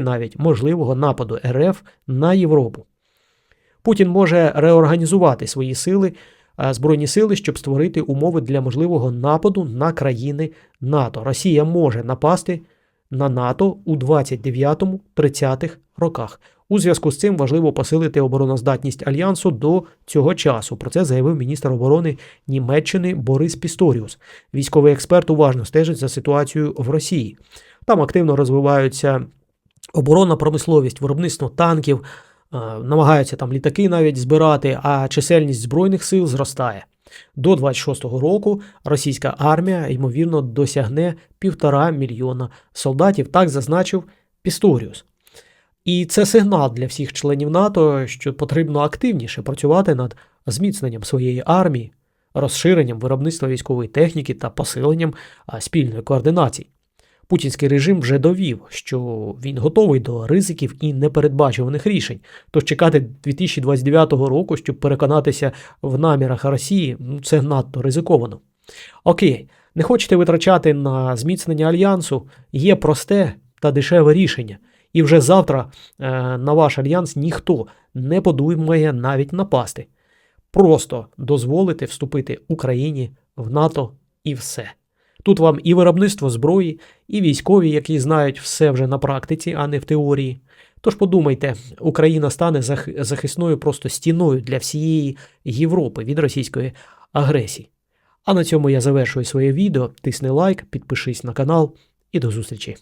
навіть можливого нападу РФ на Європу. Путін може реорганізувати свої сили, е, збройні сили, щоб створити умови для можливого нападу на країни НАТО. Росія може напасти на НАТО у 29-30-х роках. У зв'язку з цим важливо посилити обороноздатність альянсу до цього часу. Про це заявив міністр оборони Німеччини Борис Пісторіус. Військовий експерт уважно стежить за ситуацією в Росії. Там активно розвиваються оборонна промисловість, виробництво танків, е, намагаються там літаки навіть збирати, а чисельність збройних сил зростає. До 26-го року російська армія, ймовірно, досягне півтора мільйона солдатів, так зазначив Пісторіус. І це сигнал для всіх членів НАТО, що потрібно активніше працювати над зміцненням своєї армії, розширенням виробництва військової техніки та посиленням спільної координації. Путінський режим вже довів, що він готовий до ризиків і непередбачуваних рішень. Тож чекати 2029 року, щоб переконатися в намірах Росії, ну, це надто ризиковано. Окей, не хочете витрачати на зміцнення альянсу, є просте та дешеве рішення. І вже завтра е, на ваш альянс ніхто не подумає навіть напасти. Просто дозволити вступити Україні в НАТО і все. Тут вам і виробництво зброї, і військові, які знають все вже на практиці, а не в теорії. Тож подумайте, Україна стане захисною просто стіною для всієї Європи від російської агресії. А на цьому я завершую своє відео. Тисни лайк, підпишись на канал і до зустрічі.